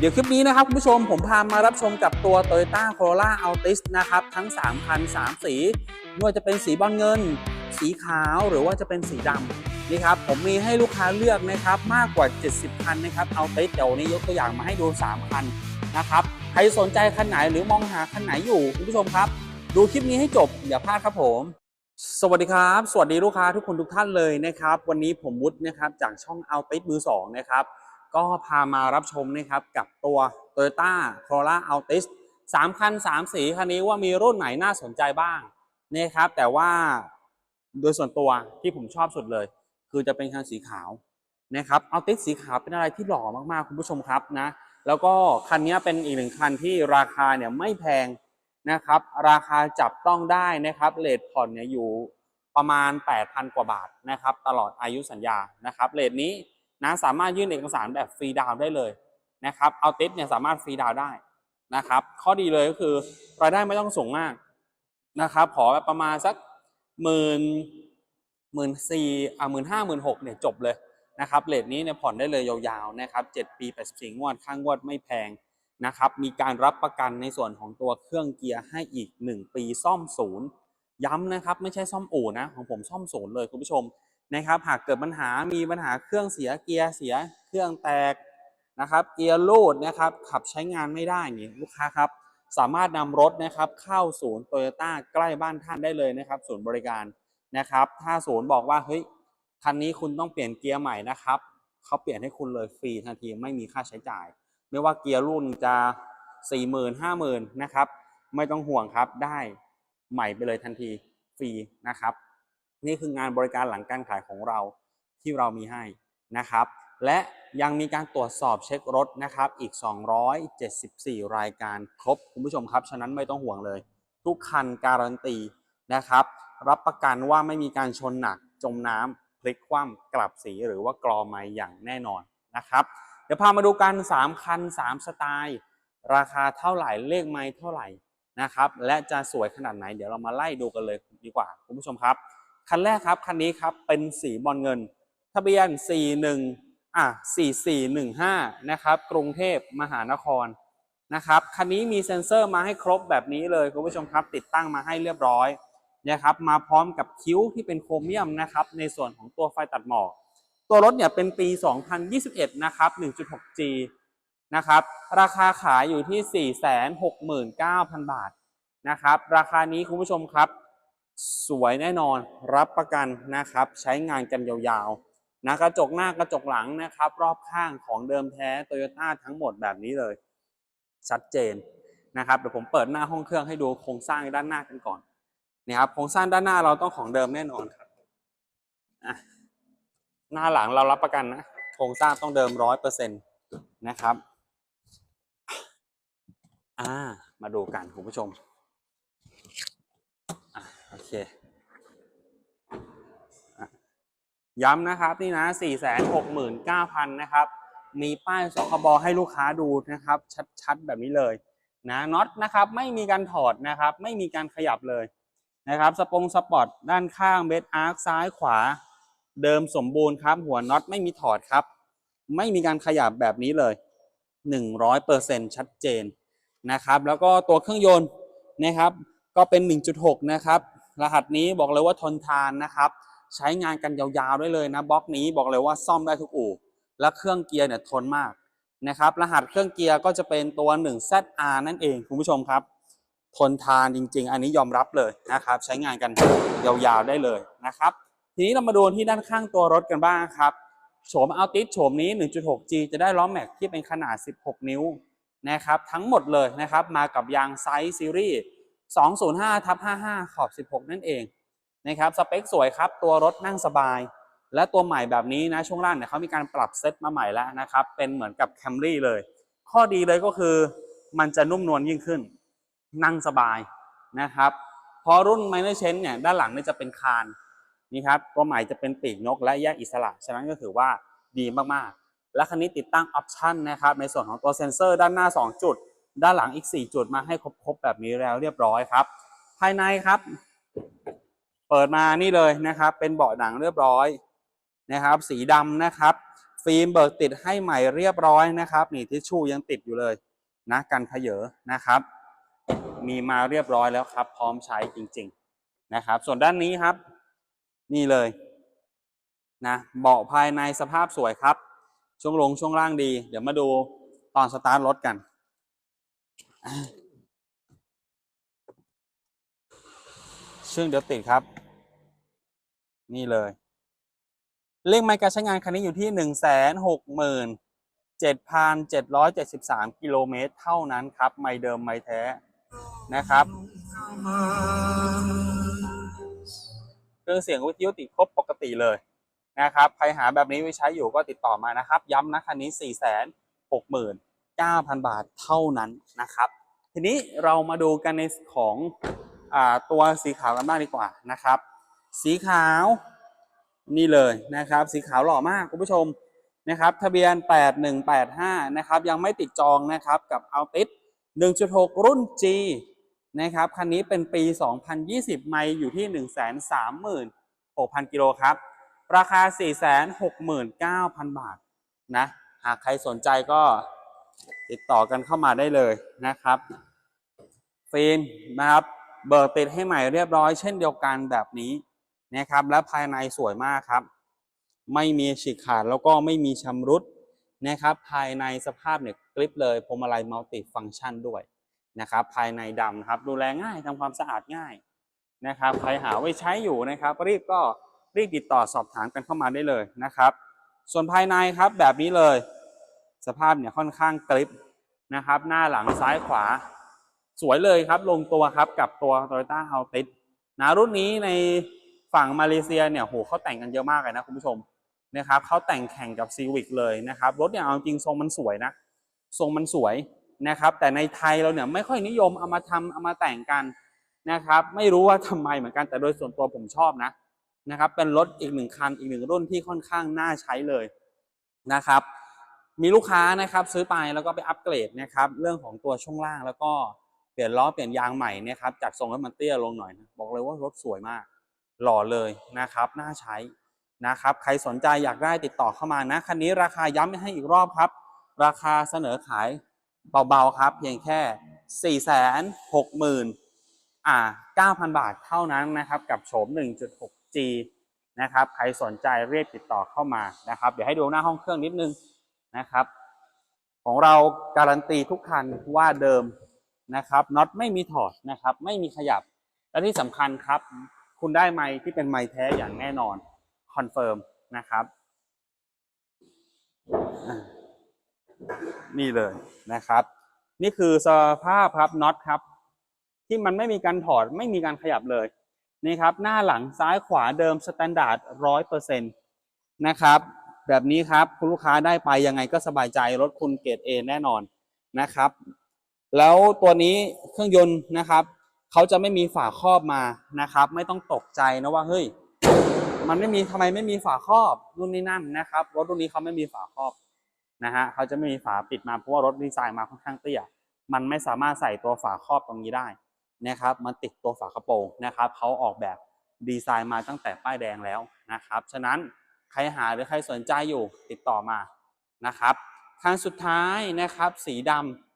เดี๋ยวคลิปนี้นะครับคุณผู้ชมผมพามารับชมกับตัว Toyota Corolla Altis นะครับ ทั้ง3คัน3สีไม่ว่าจะเป็นสีบอลเงิน สีขาวหรือว่าจะเป็นสีดำนี่ครับผมมีให้ลูกค้าเลือกนะครับมากกว่า 70 คันนะครับ Altis เดี๋ยวนี้ยกตัวอย่างมาให้ดู 3 คันนะครับ ใครสนใจคันไหนหรือมองหาคันไหนอยู่คุณผู้ชมครับ ดูคลิปนี้ให้จบอย่าพลาดครับผมสวัสดีครับ สวัสดีลูกค้าทุกคนทุกท่านเลยนะครับ วันนี้ผมวุฒินะครับจากช่อง Altis มือสองนะครับ ก็พามารับชมนะครับกับตัว Toyota Corolla Altis 3 คัน 3 สีคันนี้ว่ามีรุ่นไหนน่าสนใจบ้างนะครับ แต่ว่าโดยส่วนตัวที่ผมชอบสุดเลย คือจะเป็นคันสีขาวนะครับ Altis สีขาวเป็นอะไรที่หล่อมากๆ คุณผู้ชมครับนะ แล้วก็คันนี้เป็นอีกหนึ่งคันที่ราคาเนี่ยไม่แพงนะครับ ราคาจับต้องได้นะครับเลทผ่อนเนี่ยอยู่ประมาณ 8,000 กว่าบาทนะครับ ตลอดอายุสัญญานะครับเลทนี้ นะสามารถยื่นเอกสารแบบฟรีดาวได้เลยนะครับเอาติสเนี่ยสามารถฟรีดาวได้นะครับ ข้อดีเลยก็คือรายได้ไม่ต้องสูงมากนะครับขอแบบประมาณสักหมื่นหมื่นสี่อ่าหมื่นห้าหมื่นหกเนี่ยจบเลยนะครับเลทนี้เนี่ยผ่อนได้เลยยาวๆนะครับเจ็ดปีแปดสิบสี่งวดค่างวดไม่แพงนะครับมีการรับประกันในส่วนของตัวเครื่องเกียร์ให้อีก 1 ปีซ่อมศูนย์ ย้ำนะครับ ไม่ใช่ซ่อมอู่นะ ของผมซ่อมศูนย์เลยคุณผู้ชม นะครับหากเกิดปัญหามีปัญหาเครื่องเสียเกียร์เสียเครื่องแตกนะครับเกียร์รูดนะครับขับใช้งานไม่ได้นี่ลูกค้าครับสามารถนำรถนะครับเข้าศูนย์โตโยต้าใกล้บ้านท่านได้เลยนะครับศูนย์บริการนะครับ ถ้าศูนย์บอกว่าเฮ้ยคันนี้คุณต้องเปลี่ยนเกียร์ใหม่นะครับเขาเปลี่ยนให้คุณเลยฟรีทันทีไม่มีค่าใช้จ่าย ไม่ว่าเกียร์รุ่นจะ4 0 0 0 0 5 0 0 0 0นะครับไม่ต้องห่วงครับได้ใหม่ไปเลยทันทีฟรีนะครับ นี่คืองานบริการหลังการขายของเราที่เรามีให้นะครับ และยังมีการตรวจสอบเช็ครถนะครับอีก 274 รายการครบคุณผู้ชมครับ ฉะนั้นไม่ต้องห่วงเลย ทุกคันการันตีนะครับ รับประกันว่าไม่มีการชนหนักจมน้ำพลิกคว่ำกลับสีหรือว่ากรอไม้อย่างแน่นอนนะครับ เดี๋ยวพามาดูกัน 3 คัน 3 สไตล์ ราคาเท่าไหร่เลขไม้เท่าไหร่นะครับ และจะสวยขนาดไหนเดี๋ยวเรามาไล่ดูกันเลยดีกว่าคุณผู้ชมครับ คันแรกครับคันนี้ครับเป็นสีบอลเงิน ทะเบียน 41อะ4415 นะครับ กรุงเทพมหานครนะครับคันนี้มีเซ็นเซอร์มาให้ครบแบบนี้เลยคุณผู้ชมครับ ติดตั้งมาให้เรียบร้อยนะครับมาพร้อมกับคิ้วที่เป็นโครเมียมนะครับในส่วนของตัวไฟตัดหมอกตัวรถเนี่ยเป็นปี 2021 นะครับ 1.6G นะครับ ราคาขายอยู่ที่ 469,000 บาทนะครับ ราคานี้คุณผู้ชมครับ สวยแน่นอนรับประกันนะครับ ใช้งานกันยาวๆนะกระจกหน้ากระจกหลังนะครับ รอบข้างของเดิมแท้โตโยต้าทั้งหมดแบบนี้เลย ชัดเจนนะครับเดี๋ยวผมเปิดหน้าห้องเครื่องให้ดูโครงสร้างด้านหน้ากันก่อนนี่ครับโครงสร้างด้านหน้าเราต้องของเดิมแน่นอนครับอะหน้าหลังเรารับประกันนะโครงสร้างต้องเดิมร้อยเปอร์เซ็นต์นะครับ อ่า มาดูกันคุณผู้ชม โอเคย้ำนะครับนี่นะ 469,000 นะครับ มีป้ายสคบให้ลูกค้าดูนะครับ ชัดๆ แบบนี้เลยนะน็อตนะครับไม่มีการถอดนะครับ ไม่มีการขยับเลยนะครับ สปงสปอร์ตด้านข้างเบสอาร์คซ้ายขวา เดิมสมบูรณ์ครับ หัวน็อตไม่มีถอดครับ ไม่มีการขยับแบบนี้เลย 100%ชัดเจนนะครับ แล้วก็ตัวเครื่องยนต์นะครับ ก็เป็น 1.6 นะครับ รหัสนี้บอกเลยว่าทนทานนะครับ ใช้งานกันยาวๆได้เลยนะบล็อกนี้บอกเลยว่าซ่อมได้ทุกอู่ และเครื่องเกียร์เนี่ยทนมากนะครับ รหัสเครื่องเกียร์ก็จะเป็นตัว 1ZR นั่นเองคุณผู้ชมครับ ทนทานจริง ๆ อันนี้ยอมรับเลยนะครับ ใช้งานกันยาวๆได้เลยนะครับ ทีนี้เรามาดูที่ด้านข้างตัวรถกันบ้างครับโฉมเอัลติสโฉมนี้ 1.6G จะได้ล้อแม็กที่เป็นขนาด 16 นิ้วนะครับ ทั้งหมดเลยนะครับ มากับยางไซส์ซีรีส์ 205ทับ55 ขอบ 16 นั่นเองนะครับสเปคสวยครับ ตัวรถนั่งสบาย และตัวใหม่แบบนี้นะช่วงล่างเนี่ยเขามีการปรับเซตมาใหม่แล้วนะครับ เป็นเหมือนกับ Camry เลย ข้อดีเลยก็คือมันจะนุ่มนวลยิ่งขึ้น นั่งสบายนะครับพอรุ่น Minor Change เนี่ยด้านหลังเนี่ยจะเป็นคานนี่ครับตัวใหม่จะเป็นปีกนกและแยกอิสระ ฉะนั้นก็ถือว่าดีมากๆ และคันนี้ติดตั้งออปชันนะครับในส่วนของตัวเซ็นเซอร์ด้านหน้า 2 จุด ด้านหลังอีก 4 จุดมาให้ครบๆแบบนี้แล้วเรียบร้อยครับ ภายในครับ เปิดมานี่เลยนะครับ เป็นเบาะหนังเรียบร้อยนะครับ สีดำนะครับ ฟิล์มเบิกติดให้ใหม่เรียบร้อยนะครับ นี่ทิชชู่ยังติดอยู่เลยนะกันเผยนะครับ มีมาเรียบร้อยแล้วครับ พร้อมใช้จริง ๆนะครับ ส่วนด้านนี้ครับ นี่เลยนะเบาะภายในสภาพสวยครับ ช่วงลงช่วงล่างดี เดี๋ยวมาดูตอนสตาร์ทรถกัน ซึ่งเดี๋ยวติดครับ นี่เลย เลขไมล์การใช้งานคันนี้อยู่ที่หนึ่งแสนหกหมื่นเจ็ดพันเจ็ดร้อยเจ็ดสิบสามกิโลเมตรเท่านั้นครับ ไม่เดิมไม่แท้นะครับ เครื่องเสียงวิทยุติดครบปกติเลยนะครับ ใครหาแบบนี้ไว้ใช้อยู่ก็ติดต่อมานะครับ ย้ำนะคันนี้ 4 6 9 0 0 0 บาทเท่านั้นนะครับ ทีนี้เรามาดูกันในของอตัวสีขาวกันบ้างดีกว่านะครับ สีขาวนี่เลยนะครับ สีขาวหล่อมากคุณผู้ชมนะครับ ทะเบียน 8185 นะครับ ยังไม่ติดจองนะครับกับ a l t i s 1.6 รุ่น G นะครับ คันนี้เป็นปี 2020 ไมล์อยู่ที่ 136,000 กิโลครับ ราคา 469,000 บาทนะ หากใครสนใจก็ติดต่อกันเข้ามาได้เลยนะครับ ฟิล์มนะครับ เบิกติดให้ใหม่เรียบร้อยเช่นเดียวกันแบบนี้นะครับ และภายในสวยมากครับ ไม่มีฉีกขาดแล้วก็ไม่มีชำรุดนะครับ ภายในสภาพเนี่ยกริปเลยพวงมาลัยมัลติฟังก์ชันด้วยนะครับ ภายในดำครับดูแลง่ายทำความสะอาดง่ายนะครับ ใครหาไว้ใช้อยู่นะครับ รีบก็รีบติดต่อสอบถามกันเข้ามาได้เลยนะครับ ส่วนภายในครับแบบนี้เลย สภาพเนี่ยค่อนข้างกริปนะครับ หน้าหลังซ้ายขวา สวยเลยครับ ลงตัวครับกับตัว Toyota a l t i s นะรุ่นนี้ในฝั่งมาเลเซียเนี่ยโหเขาแต่งกันเยอะมากเลยนะคุณผู้ชมนะครับเขาแต่งแข่งกับ Civic เลยนะครับรถเนี่ยเอาจริงทรงมันสวยนะ ทรงมันสวยนะครับ แต่ในไทยเราเนี่ยไม่ค่อยนิยมเอามาทำเอามาแต่งกันนะครับ ไม่รู้ว่าทำไมเหมือนกันแต่โดยส่วนตัวผมชอบนะนะครับ เป็นรถอีกหนึ่งคันอีกหนึ่งรุ่นที่ค่อนข้างน่าใช้เลยนะครับ มีลูกค้านะครับซื้อไปแล้วก็ไปอัปเกรดนะครับ เรื่องของตัวช่วงล่างแล้วก็ ปลี่ยนล้อเปลี่ยนยางใหม่เนี่ยครับจากทรงให้มันเตี้ยลงหน่อยนะบอกเลยว่ารถสวยมาก หล่อเลยนะครับน่าใช้นะครับ ใครสนใจอยากได้ติดต่อเข้ามานะคันนี้ราคาย้ำให้อีกรอบครับ ราคาเสนอขายเบาๆครับ เพียงแค่ 4 6 0 0 0 0อ่า9,000 บาทเท่านั้นนะครับกับโฉม 1.6G นะครับใครสนใจเรียกติดต่อเข้ามานะครับ เดี๋ยวให้ดูหน้าห้องเครื่องนิดนึงนะครับ ของเราการันตีทุกคันว่าเดิม นะครับน็อตไม่มีถอดนะครับ ไม่มีขยับ และที่สำคัญครับ คุณได้ไม้ที่เป็นไม้แท้อย่างแน่นอนคอนเฟิร์มนะครับนี่เลยนะครับ นี่คือสภาพครับน็อตครับ ที่มันไม่มีการถอดไม่มีการขยับเลยนี่ครับ หน้าหลังซ้ายขวาเดิมสแตนดาร์ดร้อยเปอร์เซ็นต์นะครับ แบบนี้ครับคุณลูกค้าได้ไปยังไงก็สบายใจรถคุณเกรดเอแน่นอนนะครับ แล้วตัวนี้เครื่องยนต์นะครับเขาจะไม่มีฝาครอบมานะครับ ไม่ต้องตกใจนะว่าเฮ้ยมันไม่มีทำไมไม่มีฝาครอบรุ่นนี้นั่นนะครับรถรุ่นนี้เขาไม่มีฝาครอบนะฮะเขาจะไม่มีฝาปิดมาเพราะว่ารถดีไซน์มาค่อนข้างเตี้ยมันไม่สามารถใส่ตัวฝาครอบตรงนี้ได้นะครับ มันติดตัวฝากระโปรงนะครับเขาออกแบบดีไซน์มาตั้งแต่ป้ายแดงแล้วนะครับ ฉะนั้นใครหาหรือใครสนใจอยู่ติดต่อมานะครับคันสุดท้ายนะครับ สีดำ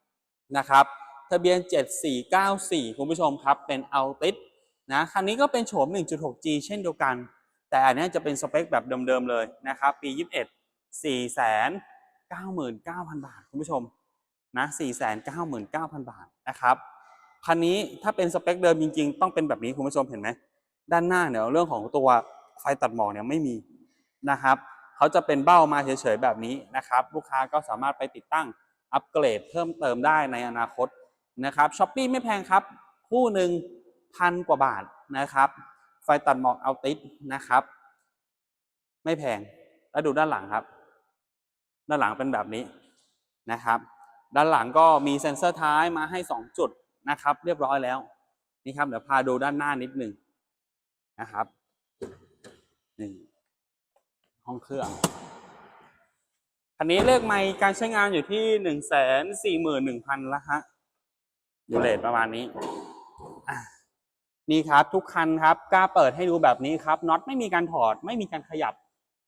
นะครับทะเบียน 7494 คุณผู้ชมครับ เป็น a l t i s นะคันนี้ก็เป็นโฉม 1.6G เช่นเดียวกัน แต่อันนี้จะเป็นสเปคแบบเดิม ๆ เลยนะครับ ปี 21 499,000 บาท คุณผู้ชมนะ499,000 บาทนะครับคันนี้ถ้าเป็นสเปคเดิมจริง ๆ ต้องเป็นแบบนี้คุณผู้ชมเห็นไหมด้านหน้าเนี่ยเรื่องของตัวไฟตัดหมอกเนี่ยไม่มีนะครับเขาจะเป็นเบ้ามาเฉยๆแบบนี้นะครับ ลูกค้าก็สามารถไปติดตั้ง อัปเกรดเพิ่มเติมได้ในอนาคตนะครับช้อปปีไม่แพงครับ คู่หนึ่งพันกว่าบาทนะครับ ไฟตัดหมอกเอาติสนะครับ ไม่แพง แล้วดูด้านหลังครับ ด้านหลังเป็นแบบนี้นะครับ ด้านหลังก็มีเซ็นเซอร์ท้ายมาให้ 2 จุดนะครับ เรียบร้อยแล้วนี่ครับเดี๋ยวพาดูด้านหน้านิดหนึ่งนะครับนี่ห้องเครื่อง คันนี้เลขไมล์การใช้งานอยู่ที่หนึ่งแสนสี่หมื่นหนึ่งพันละฮะอยู่เลทประมาณนี้นี่ครับทุกคันครับกล้าเปิดให้ดูแบบนี้ครับน็อตไม่มีการถอดไม่มีการขยับ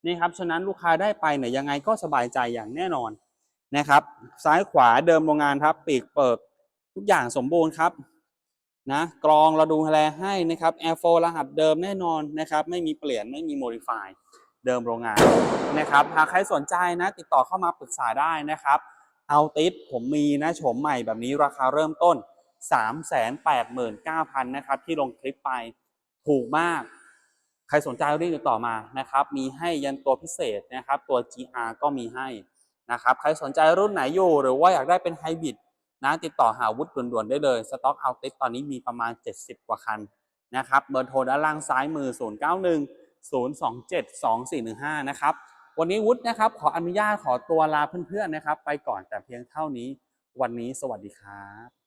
นี่ครับฉะนั้นลูกค้าได้ไปเนี่ยยังไงก็สบายใจอย่างแน่นอนนะครับ ซ้ายขวาเดิมโรงงานครับปีกเปิดทุกอย่างสมบูรณ์ครับนะกรองเราดูแลให้นะครับแอร์โฟรหัสเดิมแน่นอนนะครับ ไม่มีเปลี่ยนไม่มีโมดิฟาย เดิมโรงงานนะครับหากใครสนใจนะติดต่อเข้ามาปรึกษาได้นะครับ เอาติสผมมีนะโฉมใหม่แบบนี้ราคาเริ่มต้น 389,000นะครับที่ลงคลิปไปถูกมาก ใครสนใจรีบติดต่อมานะครับ มีให้ยันตัวพิเศษนะครับ ตัว GR ก็มีให้นะครับ ใครสนใจรุ่นไหนอยู่ หรือว่าอยากได้เป็นไฮบริดนะติดต่อหาวุฒิด่วนๆได้เลย สต็อกเอาติสตอนนี้มีประมาณ 70 กว่าคันนะครับเบอร์โทรด้านล่างซ้ายมือ 091 027 2415 นะครับ วันนี้วุฒินะครับ ขออนุญาตขอตัวลาเพื่อนๆนะครับ ไปก่อนแต่เพียงเท่านี้ วันนี้สวัสดีครับ